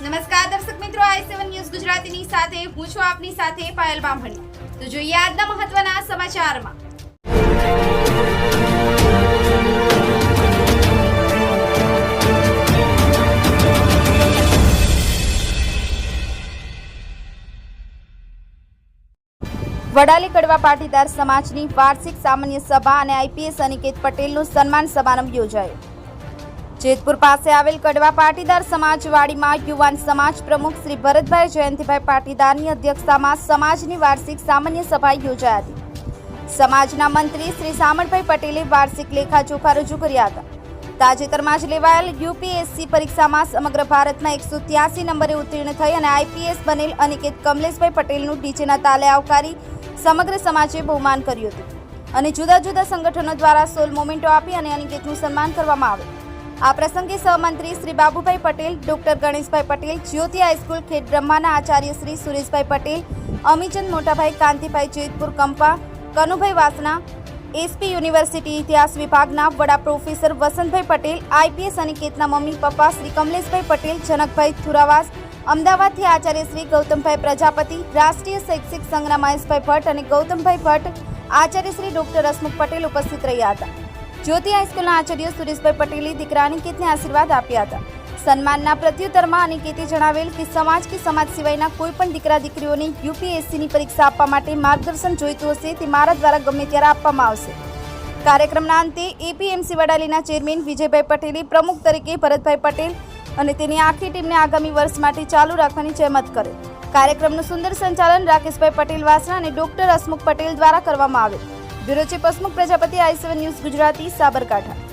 નમસ્કાર દર્શક મિત્રો, આઈ સેવન ન્યૂઝ ગુજરાતીની સાથે, હું છું આપની સાથે પાયલ બામણી. તો જોઈએ આજના મહત્વના સમાચારમાં. વડાલી કડવા પાટીદાર સમાજની વાર્ષિક સામાન્ય સભા અને આઈપીએસ અનિકેત પટેલનું સન્માન સમારંભ યોજાયો. જેતપુર પાસે આવેલ કડવા પાટીદાર સમાજવાડીમાં યુવાન સમાજ પ્રમુખ શ્રી ભરતભાઈ જયંતિભાઈ પાટીદારની અધ્યક્ષતામાં સમાજની વાર્ષિક સામાન્ય સભા યોજાઈ હતી. સમાજના મંત્રી શ્રી સામળભાઈ પટેલે વાર્ષિક લેખાજોખા રજૂ કર્યા હતા. તાજેતરમાં જ લેવાયેલ યુપીએસસી પરીક્ષામાં સમગ્ર ભારતમાં એકસો ત્યાસી નંબરે ઉત્તીર્ણ થઈ અને આઈપીએસ બનેલ અનિકેત કમલેશભાઈ પટેલનું ડીજેના તાલે આવકારી સમગ્ર સમાજે બહુમાન કર્યું હતું. અને જુદા જુદા સંગઠનો દ્વારા સોલ મોમેન્ટો આપી અને અનિકેતનું સન્માન કરવામાં આવ્યું. આ પ્રસંગે સહમંત્રી Shri Babubhai Patel, doctor Ganeshbhai Patel, Jyoti high school ખેડ બ્રહ્માના આચાર્ય શ્રી સુરેશભાઈ પટેલ અમીચંદ મોટાભાઈ કાંતિભાઈ જેતપુર કંપા, કનુભાઈ વાસણા, એસપી યુનિવર્સિટી ઇતિહાસ વિભાગના વડા પ્રોફેસર વસંતભાઈ પટેલ, આઈપીએસ અનિકેતના મમ્મી પપ્પા શ્રી કમલેશભાઈ પટેલ, જનકભાઈ થુરાવાસ, અમદાવાદથી આચાર્ય શ્રી ગૌતમભાઈ પ્રજાપતિ, રાષ્ટ્રીય શૈક્ષિક સંઘના મહેશભાઈ ભટ્ટ અને ગૌતમભાઈ ભટ્ટ, આચાર્ય શ્રી ડોક્ટર હસમુખ પટેલ ઉપસ્થિત રહ્યા હતા. જ્યોતિ હાઈસ્કૂલના આચાર્ય સુરેશભાઈ પટેલે દીકરા અનિકેતને આશીર્વાદ આપ્યા હતા. સન્માનના પ્રત્યુત્તરમાં અનિકેતે જણાવેલ કે સમાજ કે સમાજ સિવાયના કોઈ પણ દીકરા દીકરીઓને યુપીએસસીની પરીક્ષા આપવા માટે માર્ગદર્શન જોઈતું હશે તે મારા દ્વારા ગમે ત્યારે આપવામાં આવશે. કાર્યક્રમના અંતે એપીએમસી વડાલીના ચેરમેન વિજયભાઈ પટેલે પ્રમુખ તરીકે ભરતભાઈ પટેલ અને તેની આખી ટીમને આગામી વર્ષ માટે ચાલુ રાખવાની જહેમત કરે. કાર્યક્રમનું સુંદર સંચાલન રાકેશભાઈ પટેલ વાસણા અને ડોક્ટર હસમુખ પટેલ દ્વારા કરવામાં આવેલ bureau chief Prajapati I seven news Gujarati Sabarkantha.